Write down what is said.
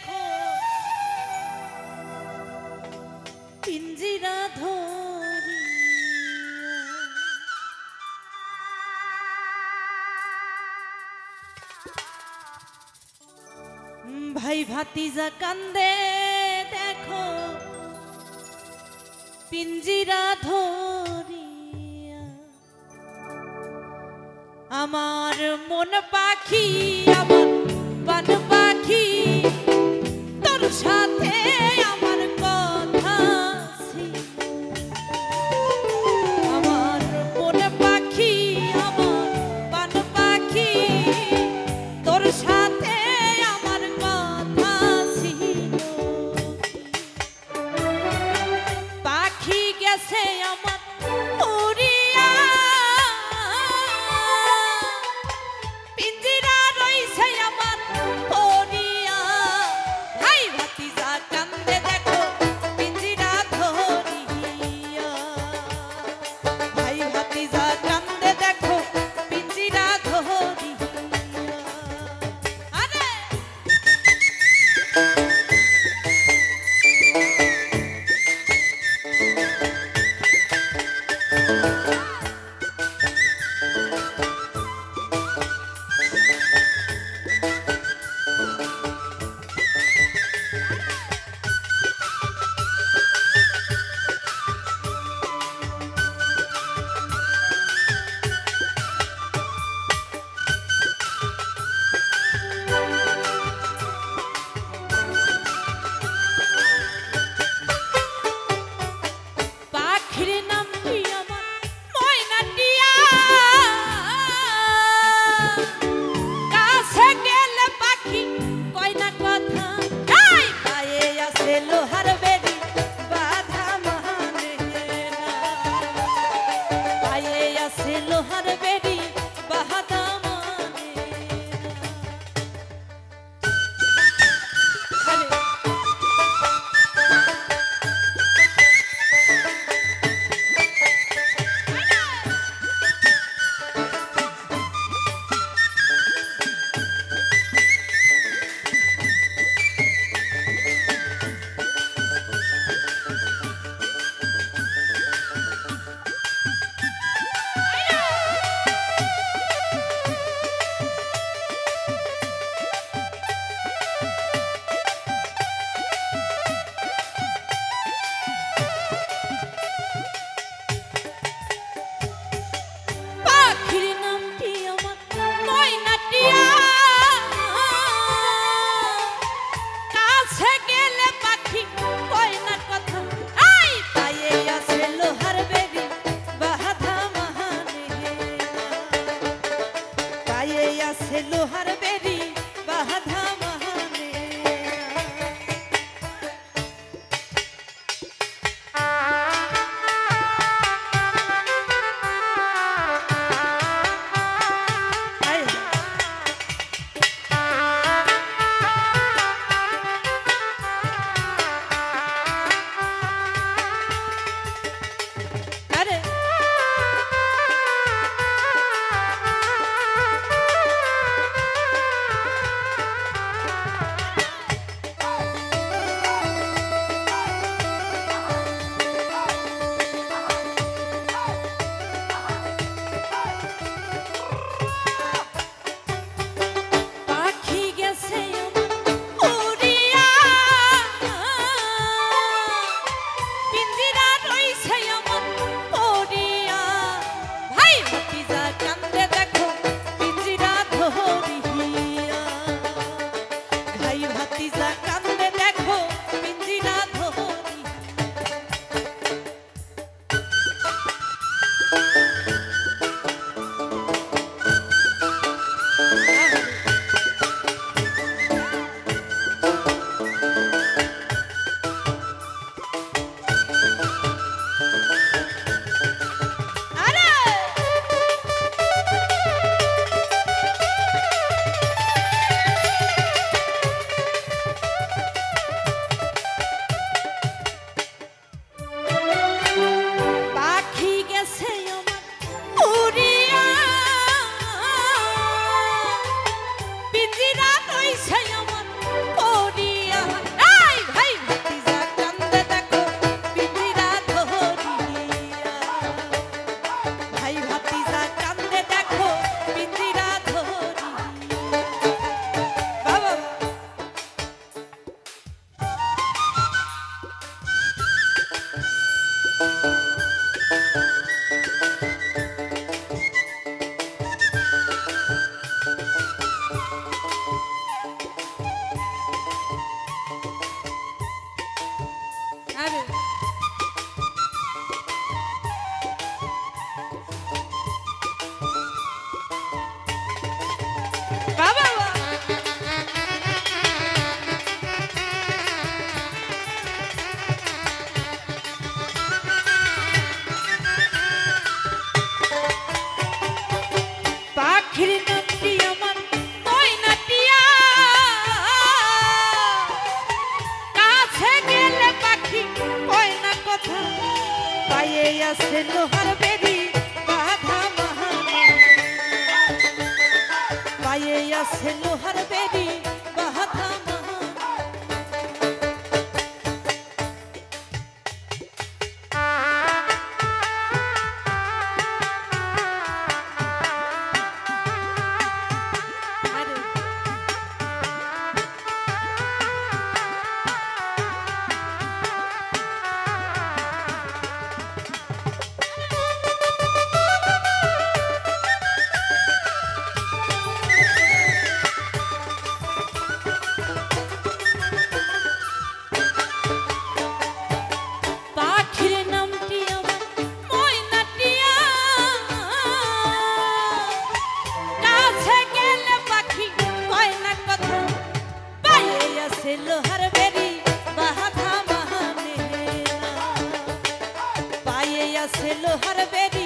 দেখো পিঞ্জিরা ধরি ভাই ভাতিজা কান্দে দেখো। পিঞ্জিরা ধরিয়া। আমার মন পাখি পায়ে আছে লোহার বেরি লোহার বেরি